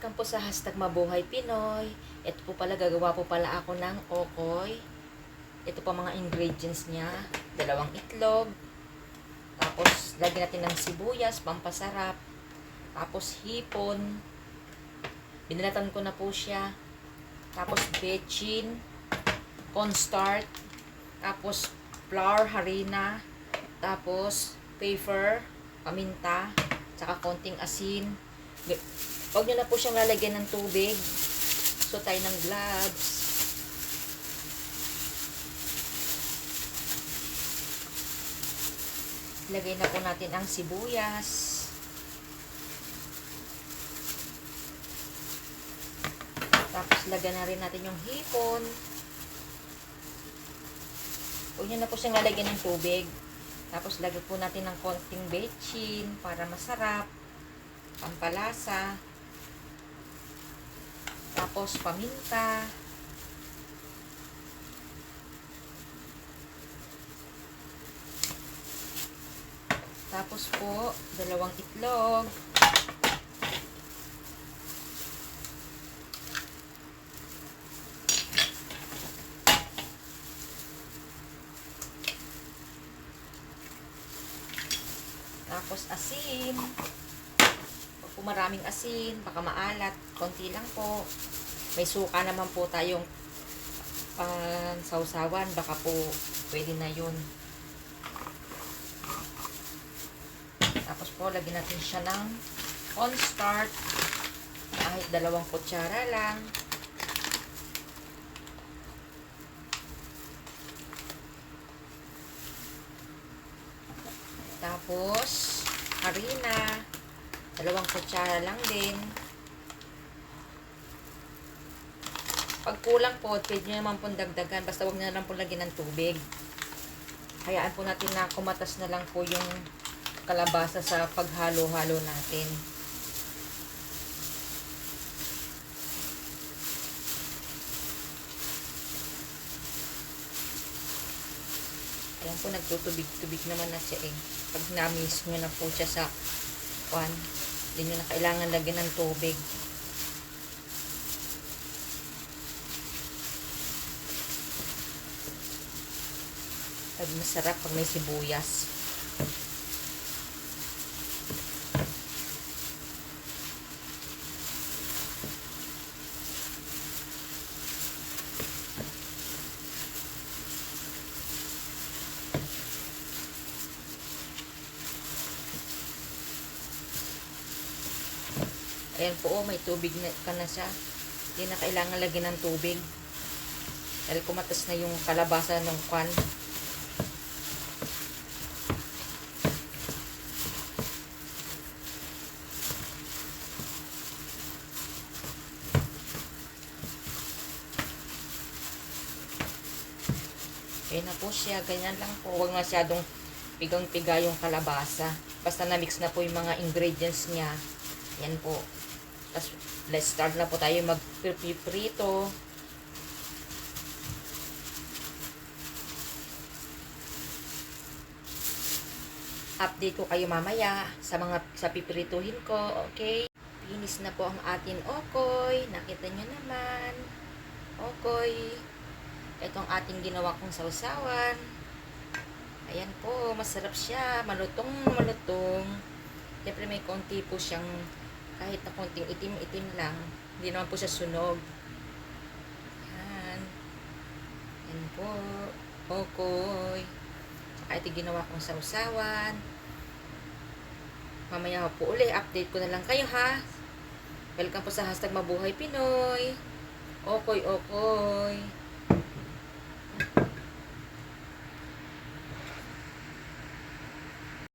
Welcome po sa hashtag Mabuhay Pinoy. Ito po pala, gagawa po pala ako ng okoy. Ito po mga ingredients niya. Dalawang itlog. Tapos, lagyan natin ng sibuyas, pampasarap. Tapos, hipon. Binalatan ko na po siya. Tapos, bechin. Cornstarch. Tapos, flour, harina. Tapos, paper, paminta. Tsaka konting asin. Huwag nyo na po siyang lalagyan ng tubig. So, tayo ng gloves. Lagay na po natin ang sibuyas. Tapos, lagyan na rin natin yung hipon. Huwag nyo na po siyang lalagyan ng tubig. Tapos, lagyan po natin ng konting bechin para masarap. Pampalasa. Tapos, paminta. Tapos po, dalawang itlog. Tapos, asin. Po maraming asin, baka maalat. Konti lang po. May suka naman po tayong pang sausawan. Baka po pwede na yun. Tapos po, lagyan natin siya ng cornstarch. Kahit dalawang kutsara lang. Tapos, harina. Dalawang kutsara lang din. Pag kulang po, pwede nyo naman pong dagdagan. Basta huwag na lang po lagyan ng tubig. Hayaan po natin na kumatas na lang po yung kalabasa sa paghalo-halo natin. Ayan po, nagtutubig-tubig naman na siya eh. Pag na-miss nyo na po siya sa kwan, hindi nyo na kailangan lagyan ng tubig. Pag masarap pag may sibuyas. Ayan po, oh, may tubig na, ka na siya. Hindi na kailangan lagyan ng tubig. Dahil kumatas na yung kalabasa ng kwan. Ayan na po siya. Ganyan lang po. Huwag masyadong pigang-piga yung kalabasa. Basta na-mix na po yung mga ingredients niya. Yan po. Tapos, let's start na po tayo mag-prito. Update ko kayo mamaya sa mga sa pipirituhin ko, okay? Finish na po ang atin okoy. Nakita nyo naman. Okoy. Itong ating ginawa kong sausawan. Ayan po, masarap siya. Malutong, malutong. Siyempre may konti po siyang kahit na konting itim-itim lang. Hindi naman po siya sunog. Yan. Yan po. Okoy. Saka ito ginawa kong sausawan. Mamaya po uli, update ko na lang kayo ha. Welcome po sa hashtag Mabuhay Pinoy. Okoy, okoy.